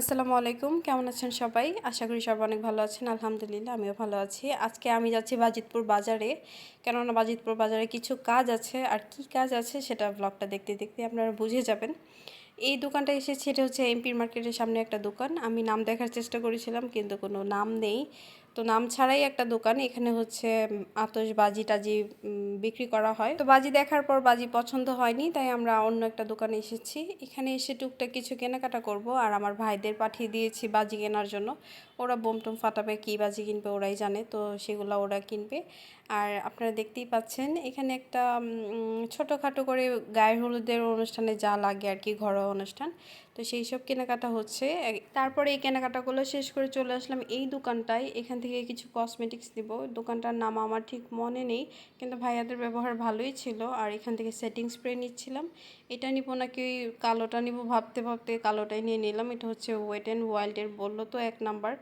আসসালামু আলাইকুম। কেমন আছেন সবাই? আশা করি সবাই অনেক ভালো আছেন। আলহামদুলিল্লাহ, আমিও ভালো আছি। আজকে আমি যাচ্ছি বাজিতপুর বাজারে। কেননা বাজিতপুর বাজারে কিছু কাজ আছে। আর কি কাজ আছে সেটা ব্লগটা দেখতে দেখতে আপনারা বুঝে যাবেন। এই দোকানটা এসেছে, এটা হচ্ছে এমপির মার্কেটের সামনে একটা দোকান। আমি নাম দেখার চেষ্টা করেছিলাম, কিন্তু কোনো নাম নেই। তো নাম ছাড়াই একটা দোকান, এখানে হচ্ছে আতস বাজি টাজি বিক্রি করা হয়। তো বাজি দেখার পর বাজি পছন্দ হয়নি, তাই আমরা অন্য একটা দোকানে এসেছি। এখানে এসে টুকটাক কিছু কেনাকাটা করব, আর আমার ভাইদের পাঠিয়ে দিয়েছি বাজি কেনার জন্য। ওরা বোম টোম ফাটাবে, কী বাজি কিনবে ওরাই জানে, তো সেগুলো ওরা কিনবে। আর আপনারা দেখতেই পাচ্ছেন, এখানে একটা ছোটোখাটো করে গায়ে হলুদের অনুষ্ঠানে যা লাগে আর কি ঘরোয়া অনুষ্ঠান। তো সেই সব কেনাকাটা হচ্ছে। তারপরে এই কেনাকাটাগুলো শেষ করে চলে আসলাম এই দোকানটায়। এখান থেকে কিছু কসমেটিক্স দিব দোকানটার নাম আমার ঠিক মনে নেই, কিন্তু ভাইয়াদের ব্যবহার ভালোই ছিল। আর এখান থেকে সেটিং স্প্রে নিচ্ছিলাম। এটা নিব নাকি ওই কালোটা নিব ভাবতে ভাবতে কালোটাই নিয়ে নিলাম। এটা হচ্ছে ওয়েট অ্যান্ড ওয়াইল্ডের বলল তো এক নাম্বার।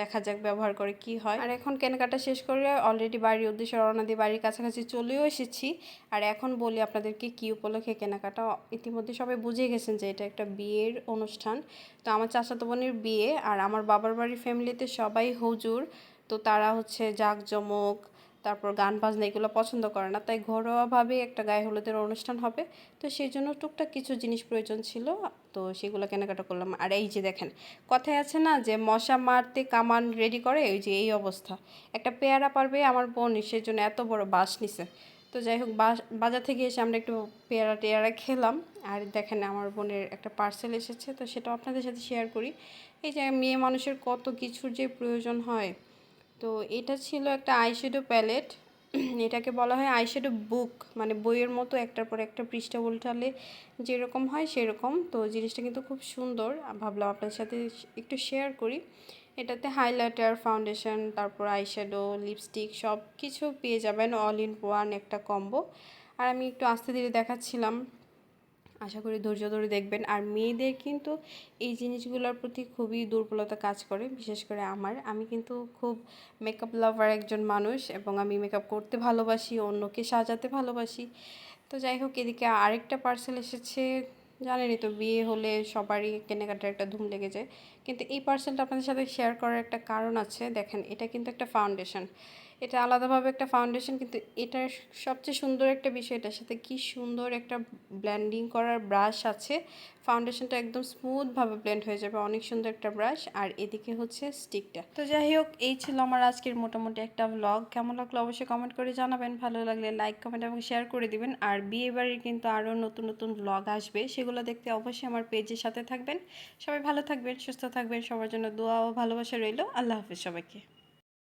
দেখা যাক ব্যবহার করে কি হয়। আর এখন কেনাকাটা শেষ করে অলরেডি বাড়ির উদ্দেশ্যে রওনা দিয়ে বাড়ির কাছাকাছি চলেও এসেছি। আর এখন বলি আপনাদেরকে কি উপলক্ষে কেনাকাটা। ইতিমধ্যে সবাই বুঝে গেছেন যে এটা একটা বিয়ের অনুষ্ঠান। তো আমার চাচাতো বোনের বিয়ে আর আমার বাবার বাড়ির ফ্যামিলিতে সবাই হুজুর। তো তারা হচ্ছে জাঁকজমক তারপর গান বাজনা এগুলো পছন্দ করে না। তাই ঘরোয়াভাবে একটা গায়ে হলুদের অনুষ্ঠান হবে। তো সেই জন্য টুকটাক কিছু জিনিস প্রয়োজন ছিল। তো সেগুলো কেনাকাটা করলাম। আর এই যে দেখেন, কথায় আছে না যে, মশা মারতে কামান রেডি করে ওই যে এই অবস্থা। একটা পেয়ারা পারবে আমার বোন সেই জন্য এত বড় বাস নিছে। তো যাই হোক বাজার থেকে এসে আমরা একটু পেয়ারা টেয়ারা খেলাম। আর দেখেন আমার বোনের একটা পার্সেল এসেছে। তো সেটা আপনাদের সাথে শেয়ার করি। এই যে মেয়ে মানুষের কত কিছুর যে প্রয়োজন হয়। তো এটা ছিল একটা আইশ্যাডো প্যালেট এটাকে বলা হয় আইশ্যাডো বুক মানে বইয়ের মতো একটার পর একটা পৃষ্ঠা উল্টালে যেরকম হয় সেরকম। তো জিনিসটা কিন্তু খুব সুন্দর। ভাবলাম আপনার সাথে একটু শেয়ার করি। এটাতে হাইলাইটার ফাউন্ডেশন তারপর আইশ্যাডো লিপস্টিক সব কিছু পেয়ে যাবেন অল ইন ওয়ান একটা কম্বো আর আমি একটু আস্তে ধীরে দেখাচ্ছিলাম। আশা করি ধৈর্য ধরে দেখবেন। আর মেয়েদের কিন্তু এই জিনিসগুলোর প্রতি খুবই দুর্বলতা কাজ করে, বিশেষ করে আমার। আমি কিন্তু খুব মেকআপ লাভার একজন মানুষ এবং আমি মেকআপ করতে ভালোবাসি, অন্যকে সাজাতে ভালোবাসি। তো যাই হোক, এদিকে আরেকটা পার্সেল এসেছে, জানেনই তো বিয়ে হলে সবারই কেনাকাটার একটা ধুম লেগে যায়। কিন্তু এই পার্সেলটা আপনাদের সাথে শেয়ার করার একটা কারণ আছে। দেখেন, এটা কিন্তু একটা ফাউন্ডেশন এটা আলাদাভাবে একটা ফাউন্ডেশন কিন্তু এটার সবচেয়ে সুন্দর একটা বিষয় এটার সাথে কি সুন্দর একটা ব্ল্যান্ডিং করার ব্রাশ আছে। ফাউন্ডেশনটা একদম স্মুথভাবে ব্লেন্ড হয়ে যাবে, অনেক সুন্দর একটা ব্রাশ আর এদিকে হচ্ছে স্টিকটা তো যাই হোক, এই ছিল আমার আজকের মোটামুটি একটা ব্লগ কেমন লাগল অবশ্যই কমেন্ট করে জানাবেন। ভালো লাগলে লাইক কমেন্ট এবং শেয়ার করে দিবেন। আর বিয়ে বাড়ির কিন্তু আরও নতুন নতুন ব্লগ আসবে। সেগুলো দেখতে অবশ্যই আমার পেজের সাথে থাকবেন। সবাই ভালো থাকবেন, সুস্থ থাকবেন। সবার জন্য দোয়া ও ভালোবাসা রইল। আল্লাহ হাফিজ সবাইকে।